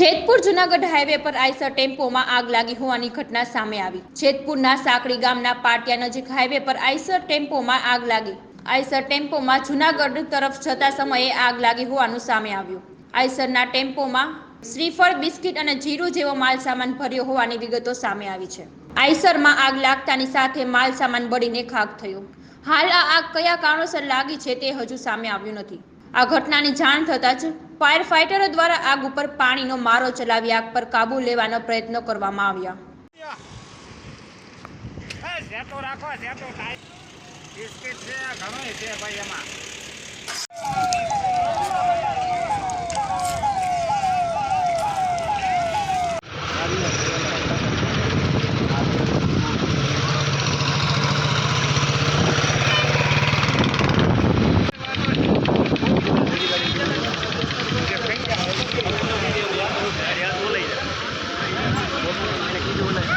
Jetpur Junagadh highway પર Eicher ટેમ્પોમાં આગ લાગી હોવાની ઘટના સામે આવી. જેતપુરના સાંકડી ગામના પાટિયા નજીક હાઈવે પર આઈસર ટેમ્પોમાં આગ લાગી. આઈસર ટેમ્પોમાં જુનાગઢ તરફ જતા સમયે આગ લાગી હોવાનું સામે આવ્યું. આઈસરના ટેમ્પોમાં શ્રીફળ, બિસ્કિટ અને જીરું જેવો માલ સામાન ભર્યો હોવાની વિગતો સામે આવી છે. આઈસરમાં આગ લાગતાની સાથે માલ સામાન બળીને ખાક થયો. હાલ આ આગ કયા કારણોસર લાગી છે તે હજુ સામે આવ્યું નથી. આ ઘટનાની જાણ થતાં જ ફાયર ફાઇટરો દ્વારા આગ ઉપર પાણીનો મારો ચલાવી આગ પર કાબુ લેવાનો પ્રયત્ન કરવામાં આવ્યા. રાખો